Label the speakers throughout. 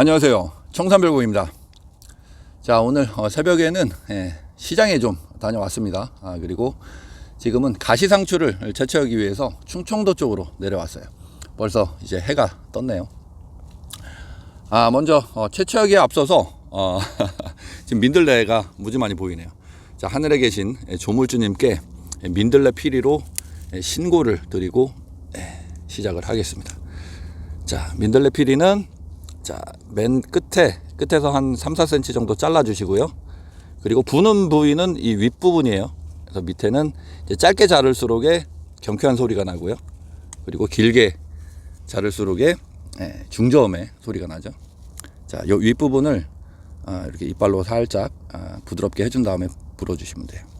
Speaker 1: 안녕하세요. 청산별고입니다. 자, 오늘 어, 새벽에는 예, 시장에 좀 다녀왔습니다. 아, 그리고 지금은 가시상추를 채취하기 위해서 충청도 쪽으로 내려왔어요. 벌써 이제 해가 떴네요. 아, 먼저 어, 채취하기에 앞서서 어, 지금 민들레가 무지 많이 보이네요. 자, 하늘에 계신 예, 조물주님께 민들레 피리로 예, 신고를 드리고 예, 시작을 하겠습니다. 자, 민들레 피리는 자, 맨 끝에 끝에서 한 3, 4cm 정도 잘라 주시고요. 그리고 부는 부위는 이 윗부분이에요. 그래서 밑에는 짧게 자를수록에 경쾌한 소리가 나고요. 그리고 길게 자를수록에 예, 중저음의 소리가 나죠. 자, 요 윗부분을 아, 이렇게 이빨로 살짝 아, 부드럽게 해준 다음에 불어주시면 돼요.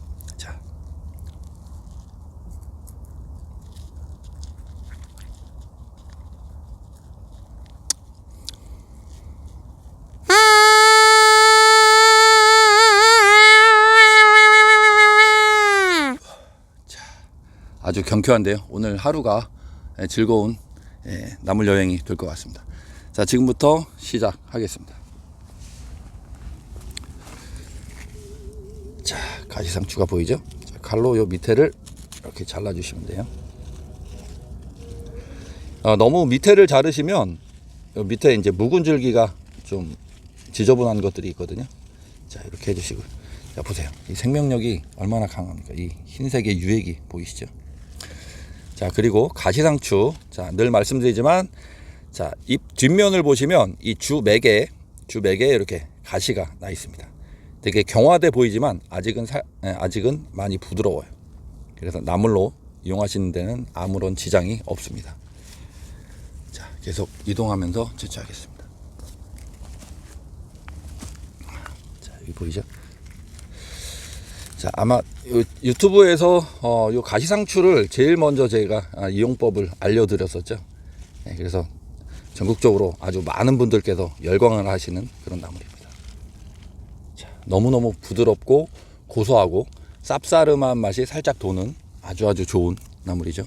Speaker 1: 아주 경쾌한데요. 오늘 하루가 예, 즐거운 예, 나물 여행이 될 것 같습니다. 자, 지금부터 시작하겠습니다. 자, 가시상추가 보이죠? 자, 칼로 요 밑에를 이렇게 잘라주시면 돼요. 어, 너무 밑에를 자르시면 요 밑에 이제 묵은 줄기가 좀 지저분한 것들이 있거든요. 자, 이렇게 해주시고. 자, 보세요. 이 생명력이 얼마나 강합니까? 이 흰색의 유액이 보이시죠? 자, 그리고 가시상추. 자, 늘 말씀드리지만, 자, 잎 뒷면을 보시면 이 주 맥에, 주 맥에 이렇게 가시가 나 있습니다. 되게 경화돼 보이지만 아직은 사- 예, 아직은 많이 부드러워요. 그래서 나물로 이용하시는 데는 아무런 지장이 없습니다. 자, 계속 이동하면서 채취하겠습니다. 자, 여기 보이죠? 자, 아마 요 유튜브에서 어, 요 가시상추를 제일 먼저 제가 아, 이용법을 알려드렸었죠. 예, 그래서 전국적으로 아주 많은 분들께서 열광을 하시는 그런 나물입니다. 자, 너무너무 부드럽고 고소하고 쌉싸름한 맛이 살짝 도는 아주 아주 좋은 나물이죠.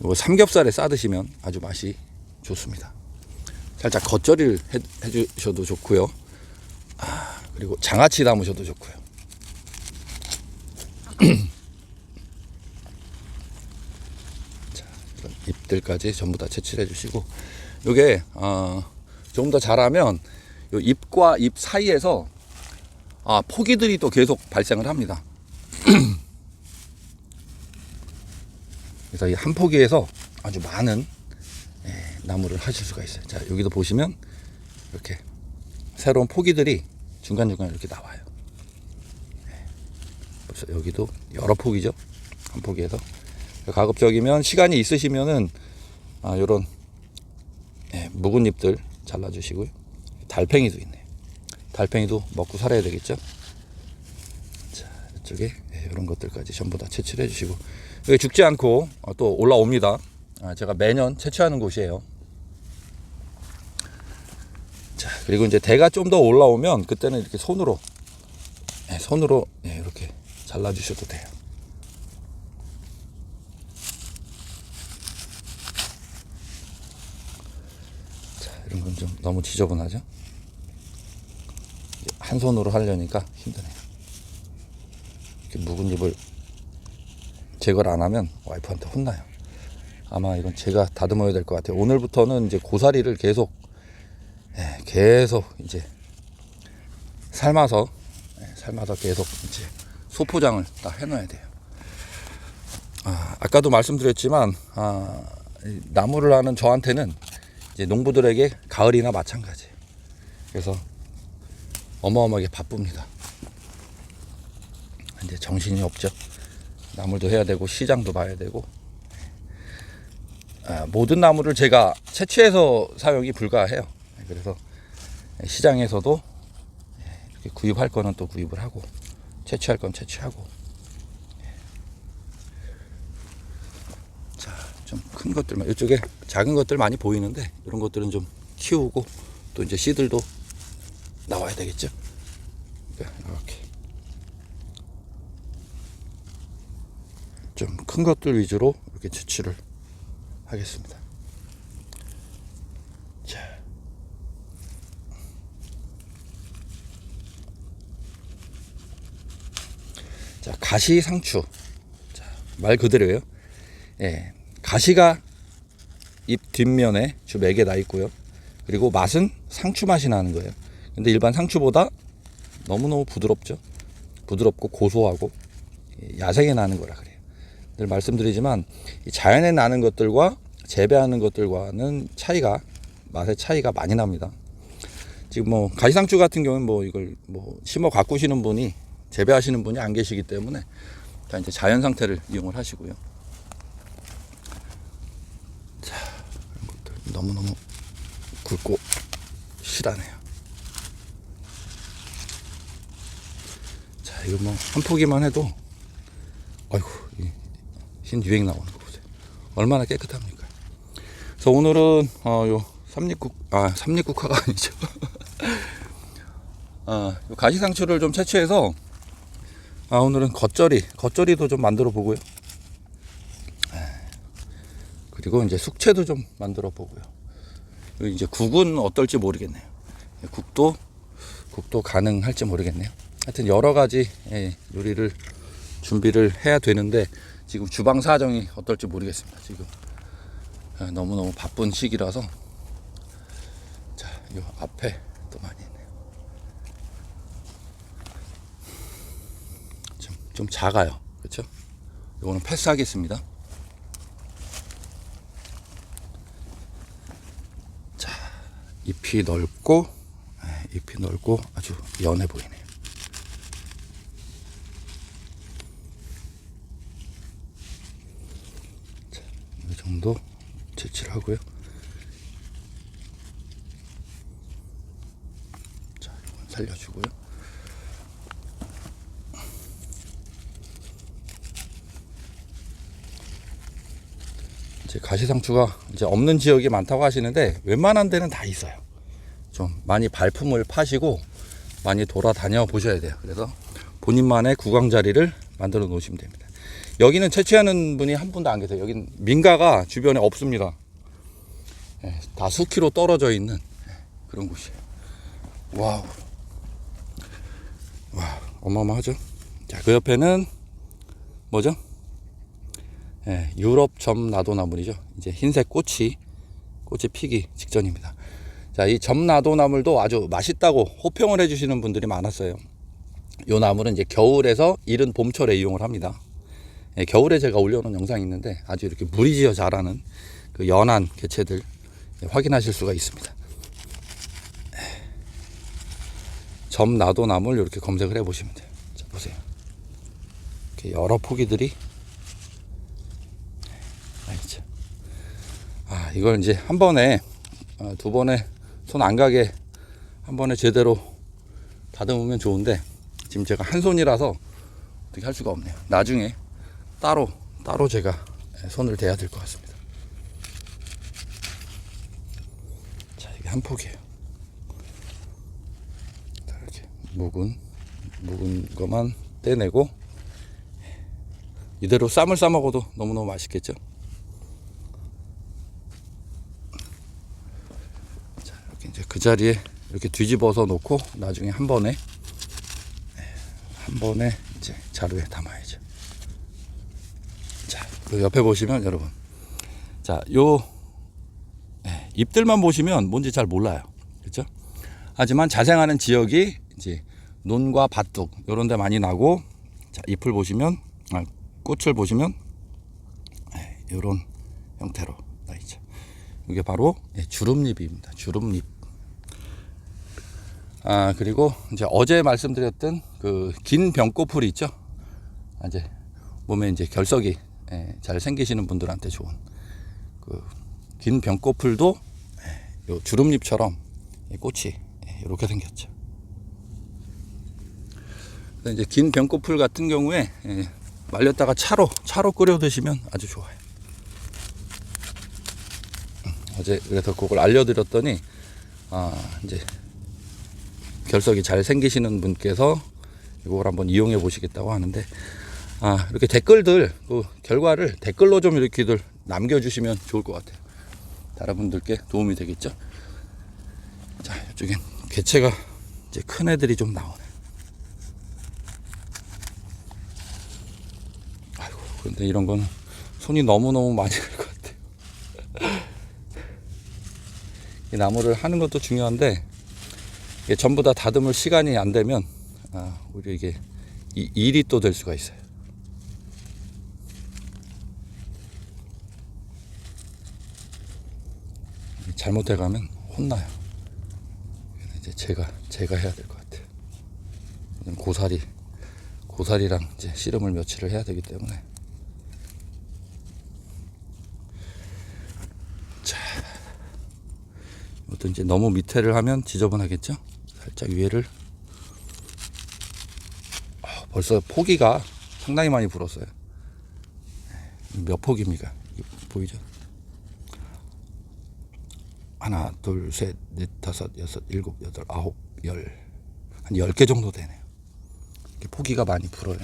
Speaker 1: 이거 삼겹살에 싸 드시면 아주 맛이 좋습니다. 살짝 겉절이를 해, 해주셔도 좋고요. 아, 그리고 장아찌 담으셔도 좋고요. 자, 잎들까지 전부 다 채취해 주시고 요게 어, 조금 더 자라면 요 잎과 잎 사이에서 아, 포기들이 또 계속 발생을 합니다. 그래서 이 한 포기에서 아주 많은 예, 나무를 하실 수가 있어요. 자, 여기도 보시면 이렇게 새로운 포기들이 중간중간 이렇게 나와요. 여기도 여러 폭이죠. 한 폭에서 가급적이면 시간이 있으시면은 아, 요런 예, 묵은 잎들 잘라주시고요. 달팽이도 있네요. 달팽이도 먹고 살아야 되겠죠. 자, 이쪽에 예, 이런 것들까지 전부 다 채취를 해주시고 여기 죽지 않고 어, 또 올라옵니다. 아, 제가 매년 채취하는 곳이에요. 자, 그리고 이제 대가 좀 더 올라오면 그때는 이렇게 손으로 예, 손으로 예, 이렇게 잘라주셔도 돼요. 자, 이런 건 좀 너무 지저분하죠? 한 손으로 하려니까 힘드네요. 이렇게 묵은 잎을 제거를 안 하면 와이프한테 혼나요. 아마 이건 제가 다듬어야 될 것 같아요. 오늘부터는 이제 고사리를 계속, 예, 계속 이제 삶아서, 예, 삶아서 계속 이제 소포장을 딱 해놔야 돼요. 아, 아까도 말씀드렸지만, 아, 이 나무를 하는 저한테는 이제 농부들에게 가을이나 마찬가지예요. 그래서 어마어마하게 바쁩니다. 이제 정신이 없죠. 나물도 해야 되고 시장도 봐야 되고 아, 모든 나무를 제가 채취해서 사용이 불가해요. 그래서 시장에서도 이렇게 구입할 거는 또 구입을 하고 채취할 건 채취하고 자 좀 큰 것들만 이쪽에 작은 것들 많이 보이는데 이런 것들은 좀 키우고 또 이제 씨들도 나와야 되겠죠. 그러니까 이렇게 좀 큰 것들 위주로 이렇게 채취를 하겠습니다. 가시 상추. 자, 말 그대로예요. 예, 가시가 잎 뒷면에 주 맥에 나 있고요. 그리고 맛은 상추 맛이 나는 거예요. 근데 일반 상추보다 너무너무 부드럽죠. 부드럽고 고소하고 예, 야생에 나는 거라 그래요. 늘 말씀드리지만 이 자연에 나는 것들과 재배하는 것들과는 차이가 맛의 차이가 많이 납니다. 지금 뭐 가시상추 같은 경우는 뭐 이걸 뭐 심어 가꾸시는 분이 재배하시는 분이 안 계시기 때문에 다 이제 자연 상태를 이용을 하시고요. 자, 이런 것들 너무너무 굵고 실하네요. 자, 이거 뭐 한 포기만 해도 아이고 이흰 유행 나오는 거 보세요. 얼마나 깨끗합니까? 그래서 오늘은 어 요 삼립국 아 삼립국화가 아니죠. 아, 요 가시상추를 좀 채취해서 아 오늘은 겉절이 겉절이도 좀 만들어 보고요. 에, 그리고 이제 숙채도 좀 만들어 보고요. 이제 국은 어떨지 모르겠네요. 국도 국도 가능할지 모르겠네요. 하여튼 여러 가지 예, 요리를 준비를 해야 되는데 지금 주방 사정이 어떨지 모르겠습니다. 지금 아, 너무너무 바쁜 시기라서 자, 요 앞에 또 많이 있네요. 좀, 좀 작아요. 그렇죠? 요거는 패스하겠습니다. 자, 잎이 넓고 예, 잎이 넓고 아주 연해 보이네요. 자, 이 정도 채취를 하고요. 자, 이건 살려주고요. 이제 가시상추가 이제 없는 지역이 많다고 하시는데 웬만한 데는 다 있어요. 좀 많이 발품을 파시고 많이 돌아다녀 보셔야 돼요. 그래서 본인만의 구강 자리를 만들어 놓으시면 됩니다. 여기는 채취하는 분이 한 분도 안 계세요. 여긴 민가가 주변에 없습니다. 예, 다 수키로 떨어져 있는 예, 그런 곳이에요. 와우. 와, 어마어마하죠? 자, 그 옆에는 뭐죠? 예, 유럽 점 나도나물이죠. 이제 흰색 꽃이 꽃이 피기 직전입니다. 자, 이 점나도나물도 아주 맛있다고 호평을 해주시는 분들이 많았어요. 이 나물은 이제 겨울에서 이른 봄철에 이용을 합니다. 예, 겨울에 제가 올려놓은 영상이 있는데 아주 이렇게 무리지어 자라는 그 연한 개체들 예, 확인하실 수가 있습니다. 예. 점나도나물 이렇게 검색을 해보시면 돼요. 자, 보세요. 이렇게 여러 포기들이 알죠. 아, 이걸 이제 한 번에 어, 두 번에 손 안 가게 한 번에 제대로 다듬으면 좋은데 지금 제가 한 손이라서 어떻게 할 수가 없네요. 나중에 따로 따로 제가 손을 대야 될 것 같습니다. 자, 이게 한. 자, 이렇게 묵은 묵은 것만 떼내고 이대로 쌈을 싸 먹어도 너무너무 맛있겠죠. 자, 이렇게 이제 그 자리에 이렇게 뒤집어서 놓고 나중에 한 번에 네, 한 번에 이제 자루에 담아야죠. 자, 그 옆에 보시면 여러분, 자, 요 예, 잎들만 보시면 뭔지 잘 몰라요, 그렇죠? 하지만 자생하는 지역이 이제 논과 밭둑 이런 데 많이 나고, 자, 잎을 보시면, 아, 꽃을 보시면 이런 형태로 나 있죠. 이게 바로 예, 주름잎입니다. 주름잎. 아 그리고 이제 어제 말씀드렸던 그 긴 병꼬풀이 있죠. 아, 이제 몸에 이제 결석이 예, 잘 생기시는 분들한테 좋은 그 긴 병꼬풀도 예, 요 주름잎처럼 이 꽃이 예, 이렇게 생겼죠. 그래서 이제 긴 병꼬풀 같은 경우에 예, 말렸다가 차로 차로 끓여 드시면 아주 좋아요. 음, 어제 그래서 그걸 알려드렸더니 아 이제 결석이 잘 생기시는 분께서 이걸 한번 이용해 보시겠다고 하는데 아 이렇게 댓글들 그 결과를 댓글로 좀 이렇게들 남겨주시면 좋을 것 같아요. 다른 분들께 도움이 되겠죠. 자 이쪽엔 개체가 이제 큰 애들이 좀 나오네. 근데 이런 거는 손이 너무너무 많이 갈 것 같아요. 이 나무를 하는 것도 중요한데 전부 다 다듬을 시간이 안 되면 아, 오히려 이게 이- 일이 또 될 수가 있어요. 잘못해 가면 혼나요. 이제 제가 제가 해야 될 것 같아요. 고사리 고사리랑 이제 씨름을 며칠을 해야 되기 때문에 자 이것도 이제 너무 밑에를 하면 지저분하겠죠? 살짝 위에를 아, 벌써 포기가 상당히 많이 불었어요. 몇 폭입니까? 이게 보이죠? 하나, 둘, 셋, 넷, 다섯, 여섯, 일곱, 여덟, 아홉, 열. 한 열 개 정도 되네요. 포기가 많이 불어요.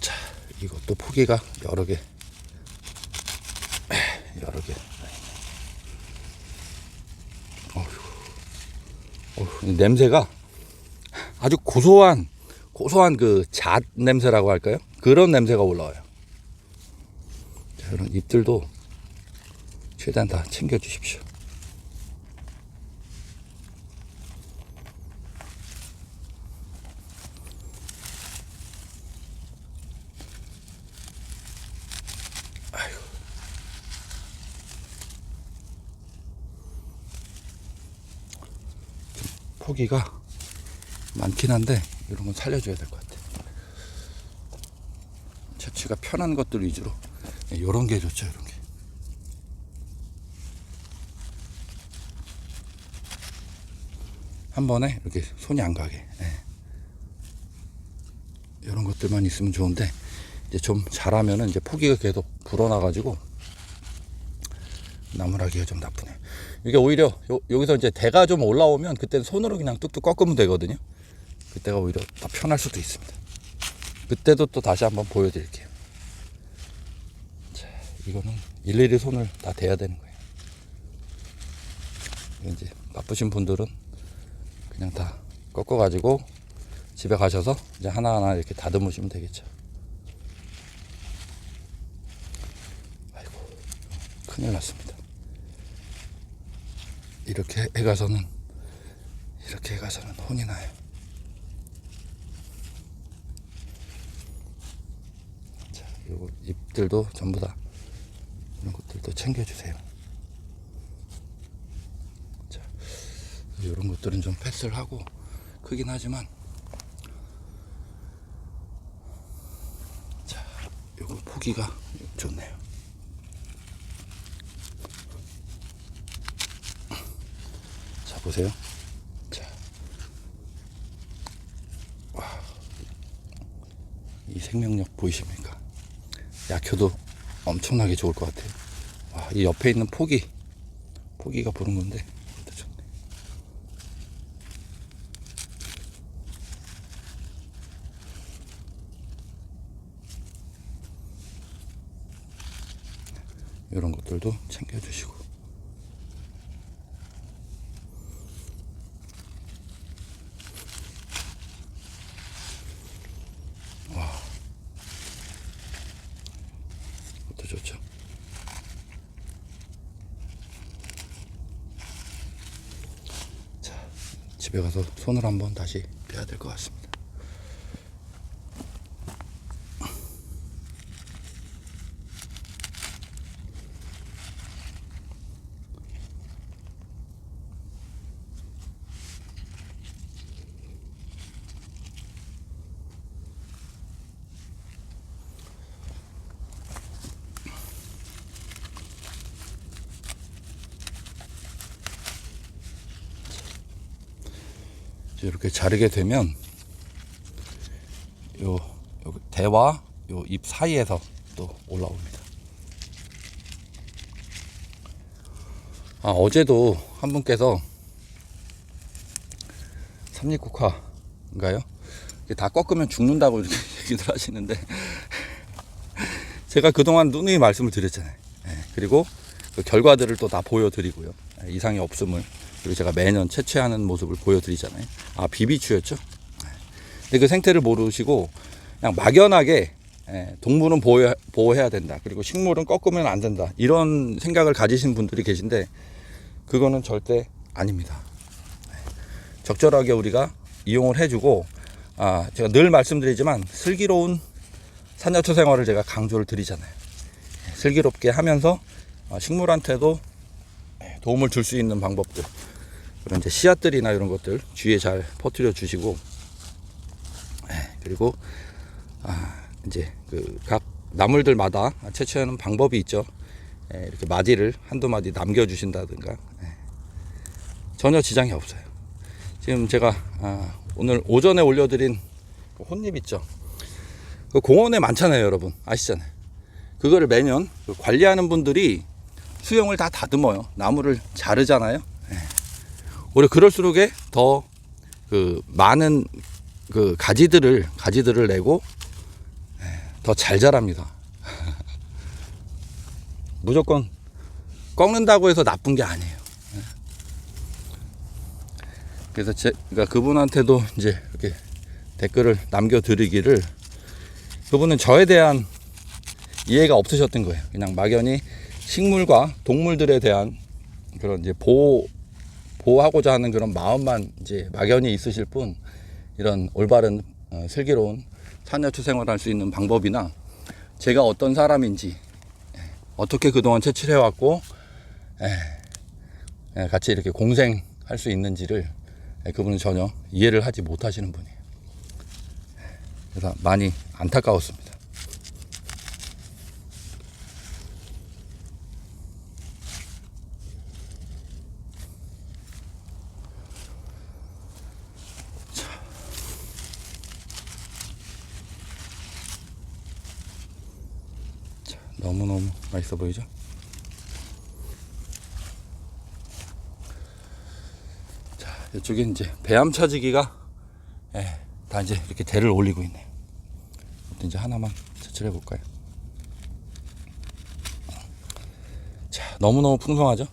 Speaker 1: 자, 이것도 포기가 여러 개. 여러 개. 어휴. 어휴, 이 냄새가 아주 고소한, 고소한 그 잣 냄새라고 할까요? 그런 냄새가 올라와요. 자, 이런 잎들도 최대한 다 챙겨 주십시오. 포기가 많긴 한데 이런 건 살려줘야 될 것 같아요. 채취가 편한 것들 위주로 이런 게 좋죠, 이런 게. 한 번에 이렇게 손이 안 가게. 이런 것들만 있으면 좋은데 이제 좀 잘하면은 이제 포기가 계속 불어나가지고 나무라기가 좀 나쁘네. 이게 오히려 요- 여기서 이제 대가 좀 올라오면 그때는 손으로 그냥 뚝뚝 꺾으면 되거든요. 그때가 오히려 더 편할 수도 있습니다. 그때도 또 다시 한번 보여드릴게요. 자, 이거는 일일이 손을 다 대야 되는 거예요. 이제 바쁘신 분들은 그냥 다 꺾어가지고 집에 가셔서 이제 하나하나 이렇게 다듬으시면 되겠죠. 아이고, 큰일 났습니다. 이렇게 해가서는, 이렇게 해가서는 혼이 나요. 자, 요 잎들도 전부 다 이런 것들도 챙겨주세요. 자, 이런 것들은 좀 패스를 하고 크긴 하지만 자, 요거 포기가 좋네요. 보세요. 자. 와. 이 생명력 보이십니까? 약효도 엄청나게 좋을 것 같아요. 와, 이 옆에 있는 포기. 포기가 부른 건데. 이런 것들도 챙겨주시고. 와. 이것도 좋죠. 자, 집에 가서 손을 한번 다시 빼야 될 것 같습니다. 이렇게 자르게 되면 요, 요 대와 요 잎 사이에서 또 올라옵니다. 아 어제도 한 분께서 삼립국화인가요? 다 꺾으면 죽는다고 얘기들 하시는데 제가 그동안 누누이 말씀을 드렸잖아요. 예, 그리고 그 결과들을 또 다 보여드리고요. 예, 이상이 없음을 그리고 제가 매년 채취하는 모습을 보여드리잖아요. 아 비비추였죠? 예. 근데 그 생태를 모르시고 그냥 막연하게 예, 동물은 보호, 보호해야 된다. 그리고 식물은 꺾으면 안 된다. 이런 생각을 가지신 분들이 계신데 그거는 절대 아닙니다. 네. 적절하게 우리가 이용을 해주고 아, 제가 늘 말씀드리지만 슬기로운 산야초 생활을 제가 강조를 드리잖아요. 예, 슬기롭게 하면서 어, 식물한테도 예, 도움을 줄 수 있는 방법들 그런 이제 씨앗들이나 이런 것들 주위에 잘 퍼뜨려 주시고 예, 그리고 아, 이제 그 각 나물들마다 채취하는 방법이 있죠. 예, 이렇게 마디를 한두 마디 남겨 주신다든가 예. 전혀 지장이 없어요. 지금 제가 아, 오늘 오전에 올려드린 그 혼잎 있죠. 그 공원에 많잖아요, 여러분 아시잖아요. 그거를 매년 그 관리하는 분들이 수영을 다 다듬어요. 나무를 자르잖아요. 예. 오히려 그럴수록에 더 그 많은 그 가지들을 가지들을 내고 더 잘 자랍니다. 무조건 꺾는다고 해서 나쁜 게 아니에요. 예. 그래서 제, 그러니까 그분한테도 이제 이렇게 댓글을 남겨드리기를 그분은 저에 대한 이해가 없으셨던 거예요. 그냥 막연히 식물과 동물들에 대한 그런 이제 보호 보호하고자 하는 그런 마음만 이제 막연히 있으실 뿐 이런 올바른 어, 슬기로운 산야초 생활할 수 있는 방법이나 제가 어떤 사람인지 예, 어떻게 그동안 채취를 해왔고 예, 예, 같이 이렇게 공생할 수 있는지를 예, 그분은 전혀 이해를 하지 못하시는 분이에요. 예, 그래서 많이 안타까웠습니다. 너무너무 맛있어 보이죠? 자, 이쪽에 이제 배암 차지기가 예, 다 이제 이렇게 대를 올리고 있네요. 또 이제 하나만 채취해 볼까요? 자, 너무너무 풍성하죠?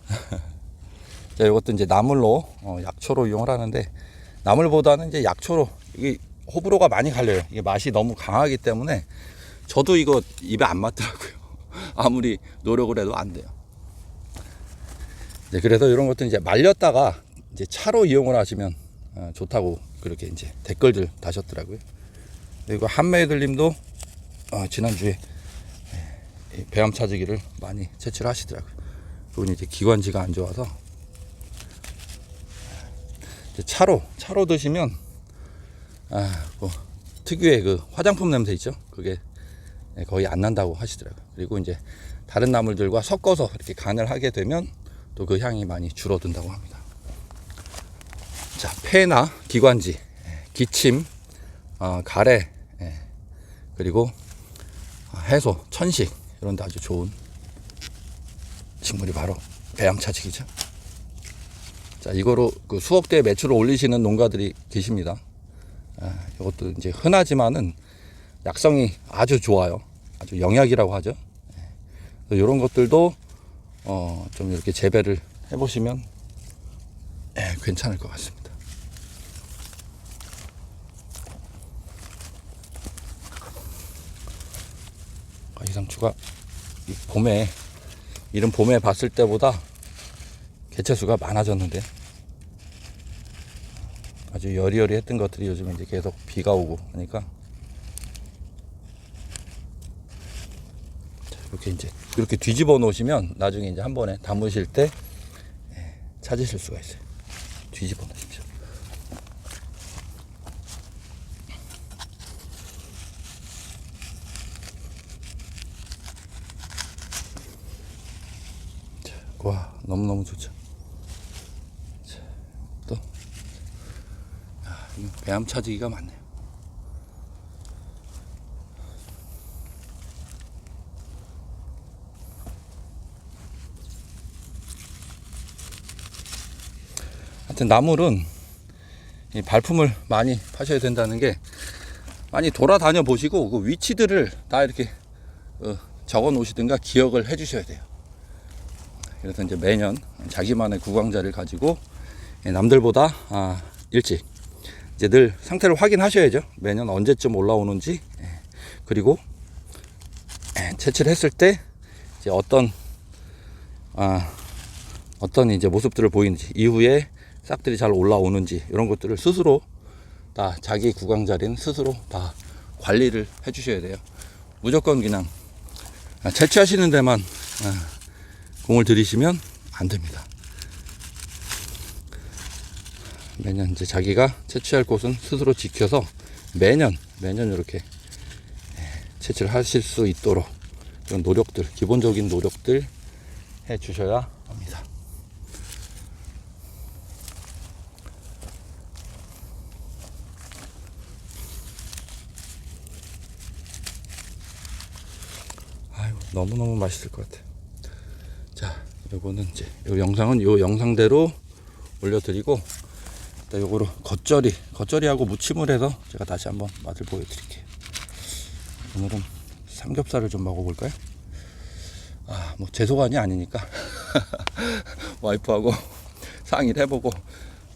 Speaker 1: 자, 이것도 이제 나물로 어, 약초로 이용을 하는데 나물보다는 이제 약초로 이게 호불호가 많이 갈려요. 이게 맛이 너무 강하기 때문에 저도 이거 입에 안 맞더라고요. 아무리 노력을 해도 안 돼요. 네, 그래서 이런 것도 이제 말렸다가 이제 차로 이용을 하시면 어, 좋다고 그렇게 이제 댓글들 다셨더라고요. 그리고 한매들님도 어, 지난주에 예, 이 배암 차지기를 많이 채취를 하시더라고요. 그분이 이제 기관지가 안 좋아서 차로 차로 드시면 아, 뭐 특유의 그 화장품 냄새 있죠? 그게 예, 거의 안 난다고 하시더라고요. 그리고 이제 다른 나물들과 섞어서 이렇게 간을 하게 되면 또 그 향이 많이 줄어든다고 합니다. 자, 폐나 기관지, 예, 기침, 어, 가래, 예, 그리고 해소, 천식 이런 데 아주 좋은 식물이 바로 배양차직이죠. 자, 이거로 그 수억 대 매출을 올리시는 농가들이 계십니다. 아, 이것도 이제 흔하지만은 약성이 아주 좋아요. 아주 영약이라고 하죠. 이런 것들도 어, 좀 이렇게 재배를 해보시면 예, 괜찮을 것 같습니다. 아, 이 상추가 이 봄에 이런 봄에 봤을 때보다 개체수가 많아졌는데 아주 여리여리했던 것들이 요즘 이제 계속 비가 오고 하니까 이렇게 이제 이렇게 뒤집어 놓으시면 나중에 이제 한 번에 담으실 때 예, 찾으실 수가 있어요. 뒤집어 놓으십시오. 자, 와 너무 너무 좋죠. 자, 또 아, 배암 차지기가 많네요. 하여튼 나물은 이 발품을 많이 파셔야 된다는 게 많이 돌아다녀 보시고 그 위치들을 다 이렇게 어, 적어 놓으시든가 기억을 해 주셔야 돼요. 그래서 이제 매년 자기만의 구강자를 가지고 예, 남들보다 아, 일찍 이제 늘 상태를 확인하셔야죠. 매년 언제쯤 올라오는지 예, 그리고 에, 채취를 했을 때 이제 어떤 아, 어떤 이제 모습들을 보이는지 이후에 싹들이 잘 올라오는지 이런 것들을 스스로 다 자기 구강 자리는 스스로 다 관리를 해 주셔야 돼요. 무조건 그냥 아, 채취하시는 데만 아, 공을 들이시면 안 됩니다. 매년 이제 자기가 채취할 곳은 스스로 지켜서 매년 매년 이렇게 예, 채취를 하실 수 있도록 그런 노력들 기본적인 노력들 해 주셔야 합니다. 아유 너무너무 맛있을 것 같아요. 자, 요거는 이제 요 영상은 요 영상대로 올려드리고 일단 요거로 겉절이 겉절이하고 무침을 해서 제가 다시 한번 맛을 보여드릴게요. 오늘은 삼겹살을 좀 먹어볼까요? 아, 뭐 제소관이 아니니까 와이프하고 상의를 해보고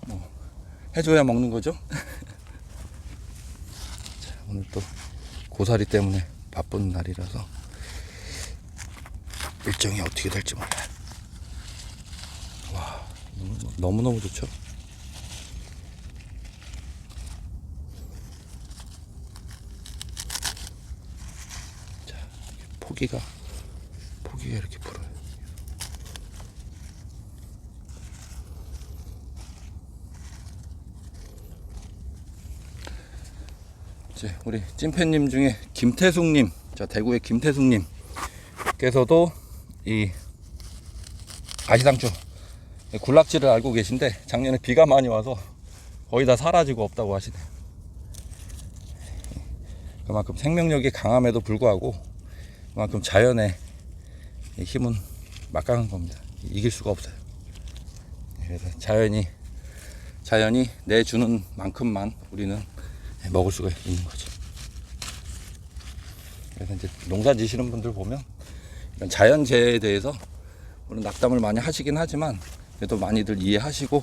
Speaker 1: 뭐 해줘야 먹는 거죠. 자, 오늘 또 고사리 때문에 바쁜 날이라서 일정이 어떻게 될지 몰라요. 와, 너무, 너무 좋죠? 자, 포기가, 포기가 이렇게 불어요. 이제 우리 찐팬님 중에 김태숙님, 자 대구의 김태숙님 께서도 이 가시상추 군락지를 알고 계신데 작년에 비가 많이 와서 거의 다 사라지고 없다고 하시네요. 그만큼 생명력이 강함에도 불구하고 그만큼 자연의 이 힘은 막강한 겁니다. 이길 수가 없어요. 그래서 자연이 자연이 내주는 만큼만 우리는 먹을 수가 있는 거죠. 그래서 이제 농사 지시는 분들 보면 자연재해에 대해서 물론 낙담을 많이 하시긴 하지만 그래도 많이들 이해하시고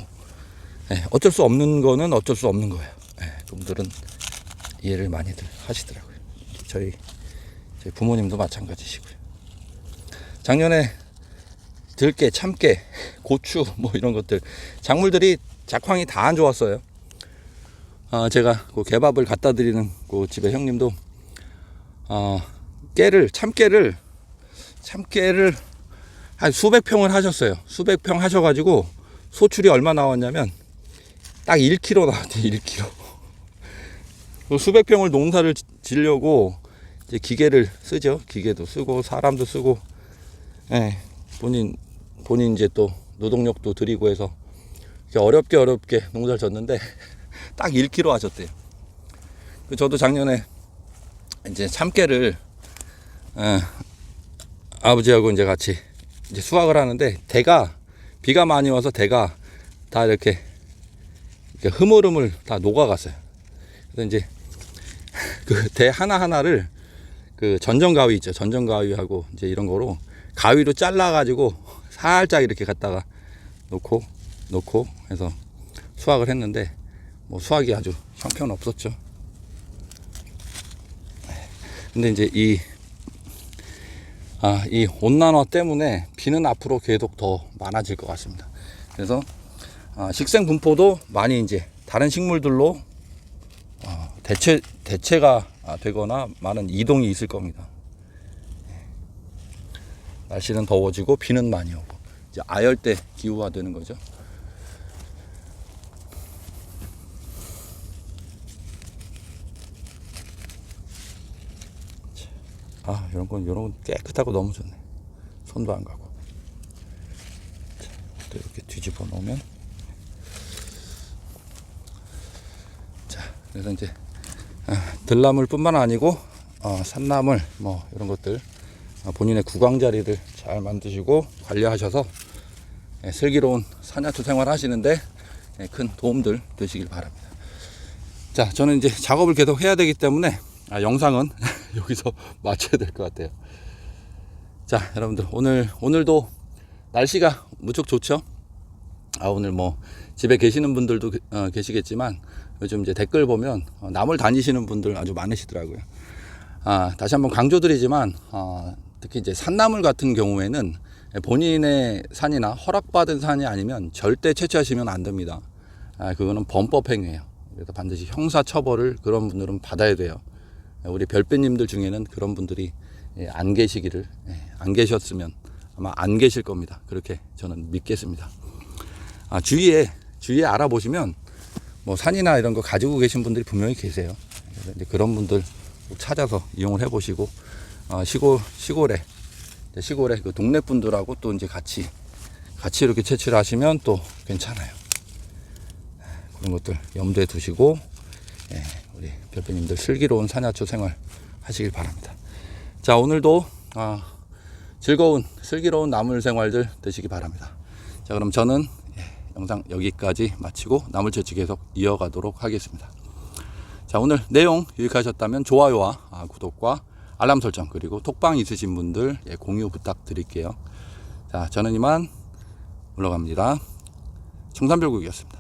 Speaker 1: 예, 어쩔 수 없는 거는 어쩔 수 없는 거예요. 예, 그분들은 이해를 많이들 하시더라고요. 저희 저희 부모님도 마찬가지시고요. 작년에 들깨, 참깨, 고추 뭐 이런 것들 작물들이 작황이 다 안 좋았어요. 아, 제가 그 개밥을 갖다 드리는 그 집에 형님도 어, 깨를 참깨를 참깨를 한 수백 평을 하셨어요. 수백 평 하셔가지고 소출이 얼마 나왔냐면 딱 1kg 나왔대요. 1kg. 그 수백 평을 농사를 지- 지려고 이제 기계를 쓰죠. 기계도 쓰고 사람도 쓰고, 예, 본인 본인 이제 또 노동력도 들이고 해서 어렵게 어렵게 농사를 졌는데 딱 1kg 하셨대요. 그 저도 작년에 이제 참깨를 예, 아버지하고 이제 같이 이제 수확을 하는데 대가 비가 많이 와서 대가 다 이렇게, 흐물흐물 다 녹아갔어요. 그래서 이제 그 대 하나 하나를 그 전정 가위 있죠. 전정 가위하고 이제 이런 거로 가위로 잘라 가지고 살짝 이렇게 갖다가 놓고 놓고 해서 수확을 했는데 뭐 수확이 아주 형편 없었죠. 근데 이제 이 아, 이 온난화 때문에 비는 앞으로 계속 더 많아질 것 같습니다. 그래서 아, 식생 분포도 많이 이제 다른 식물들로 어, 대체 대체가 아, 되거나 많은 이동이 있을 겁니다. 예. 날씨는 더워지고 비는 많이 오고 이제 아열대 기후화 되는 거죠. 아 이런 건 이런 건 깨끗하고 너무 좋네. 손도 안 가고. 자, 또 이렇게 뒤집어 놓으면. 자 그래서 이제 아, 들나물 뿐만 아니고 어, 산나물 뭐 이런 것들 어, 본인의 구강 자리를 잘 만드시고 관리하셔서 예, 슬기로운 산야투 생활 하시는데 예, 큰 도움들 되시길 바랍니다. 자, 저는 이제 작업을 계속 해야 되기 때문에 아, 영상은 여기서 마쳐야 될 것 같아요. 자, 여러분들 오늘 오늘도 날씨가 무척 좋죠. 아 오늘 뭐 집에 계시는 분들도 어, 계시겠지만 요즘 이제 댓글 보면 어, 남을 다니시는 분들 아주 많으시더라고요. 아, 다시 한번 강조드리지만 아, 특히 이제 산나물 같은 경우에는 본인의 산이나 허락받은 산이 아니면 절대 채취하시면 안 됩니다. 아, 그거는 범법 행위예요. 그래서 반드시 형사 처벌을 그런 분들은 받아야 돼요. 우리 별배님들 중에는 그런 분들이 예, 안 계시기를 예, 안 계셨으면 아마 안 계실 겁니다. 그렇게 저는 믿겠습니다. 아, 주위에 주위에 알아보시면 뭐 산이나 이런 거 가지고 계신 분들이 분명히 계세요. 그런 분들 꼭 찾아서 이용을 해보시고 어, 시골 시골에 시골에 그 동네 분들하고 또 이제 같이 같이 이렇게 채취를 하시면 또 괜찮아요. 그런 것들 염두에 두시고 예, 우리 별배님들 슬기로운 산야초 생활 하시길 바랍니다. 자 오늘도 아, 즐거운 슬기로운 나물 생활들 되시기 바랍니다. 자 그럼 저는 예, 영상 여기까지 마치고 나물 채취 계속 이어가도록 하겠습니다. 자 오늘 내용 유익하셨다면 좋아요와 아, 구독과 알람 설정 그리고 톡방 있으신 분들 예, 공유 부탁드릴게요. 자 저는 이만 물러갑니다. 청산별국이었습니다.